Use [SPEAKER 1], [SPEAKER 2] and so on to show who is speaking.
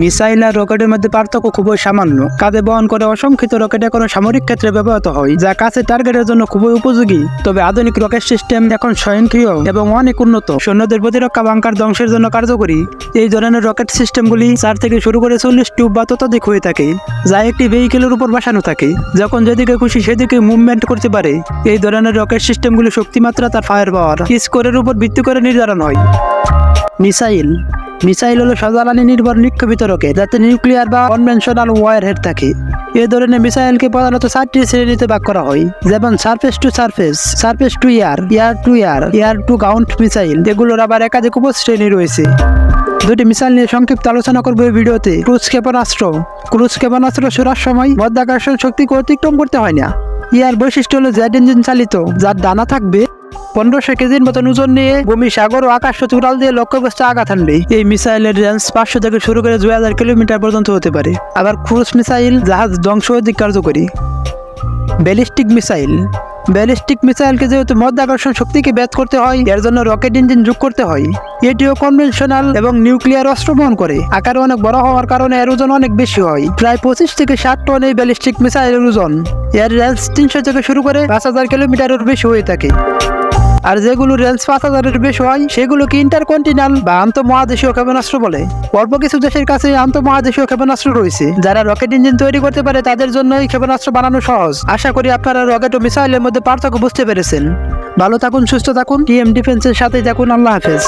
[SPEAKER 1] Missile আর রকেটের মধ্যে পার্থক্য খুবই সামান্য। কাঁধে বহন করে অসংখ্যিত রকেট এখন সামরিক ক্ষেত্রে ব্যবহৃত হয়, যা কাছে টার্গেটের জন্য খুবই উপযোগী। তবে আধুনিক রকেট সিস্টেম এখন স্বয়ংক্রিয় এবং অনেক উন্নত। সৈন্যদের প্রতিরক্ষা বাংকার ধ্বংসের জন্য কার্যকরী। এই ধরনের রকেট সিস্টেমগুলি চার থেকে শুরু করে চল্লিশ টিউব বা ততোধিক হয়ে থাকে, যা একটি ভেহিকেলের উপর বসানো থাকে। যখন যেদিকে খুশি সেদিকে মুভমেন্ট করতে পারে। এই ধরনের রকেট সিস্টেমগুলি শক্তিমাত্রা তার ফায়ার পাওয়ার স্কোরের উপর ভিত্তি করে নির্ধারণ হয়। মিসাইল মিসাইল হলো সজ্বালানি নির্ভর নিক্ষেপিত রকেট যাতে নিউক্লিয়ার বা কনভেনশনাল ওয়ার হেড থাকে। এ ধরনের মিসাইলকে প্রধানত চারটি শ্রেণীতে ভাগ করা হয়, যেমন surface to surface surface to air air to air air to ground missile এগুলোর আবার একাধিক উপশ্রেণী রয়েছে। দুটি মিসাইল নিয়ে সংক্ষিপ্ত আলোচনা করব এই ভিডিওতে। ক্রুজ ক্ষেপণাস্ত্র ক্রুজ ক্ষেপণাস্ত্র ছোড়ার সময় মধ্যাকর্ষণ শক্তিকে অতিক্রম করতে হয় না। ইয়ার বৈশিষ্ট্য হলো জেড ইঞ্জিন চালিত, যার ডানা থাকবে পনেরোশো কেজির মতন ওজন নিয়ে ভূমি সাগর ও আকাশ চূড়াল দিয়ে লক্ষ্যবস্তু আঘাত আনবে এই মিসাইলের রেঞ্জ পাঁচশো থেকে শুরু করে দুই হাজার কিলোমিটার পর্যন্ত হতে পারে। আবার ক্রুজ মিসাইল জাহাজ ধ্বংস অধিক কার্যকরী। Ballistic missile. ব্যালিস্টিক মিসাইলকে যেহেতু মধ্যাকর্ষণ শক্তিকে ব্যাত করতে হয়, এর জন্য রকেট ইঞ্জিন যোগ করতে হয়। এটিও কনভেনশনাল এবং নিউক্লিয়ার অস্ত্র বহন করে। আকারে অনেক বড় হওয়ার কারণে এর ওজন অনেক বেশি হয়। প্রায় পঁচিশ থেকে ষাট টন এই ব্যালিস্টিক মিসাইলের ওজন। এর রেঞ্জ তিনশো থেকে শুরু করে পাঁচ হাজার কিলোমিটারের বেশি হয়ে থাকে। আর যেগুলো রেঞ্জ পাঁচ হাজারের বেশি হয় সেগুলোকে ইন্টারকন্টিনাল বা আন্তঃমহাদেশীয় ক্ষেপণাস্ত্র বলে? অল্প কিছু দেশের কাছে আন্তঃমহাদেশীয় ক্ষেপণাস্ত্র রয়েছে। যারা রকেট ইঞ্জিন তৈরি করতে পারে, তাদের জন্য এই ক্ষেপণাস্ত্র বানানো সহজ। আশা করি আপনারা রকেট ও মিসাইলের মধ্যে পার্থক্য বুঝতে পেরেছেন। ভালো থাকুন, সুস্থ থাকুন টিএম ডিফেন্সের সাথেই থাকুন, আল্লাহ হাফেজ।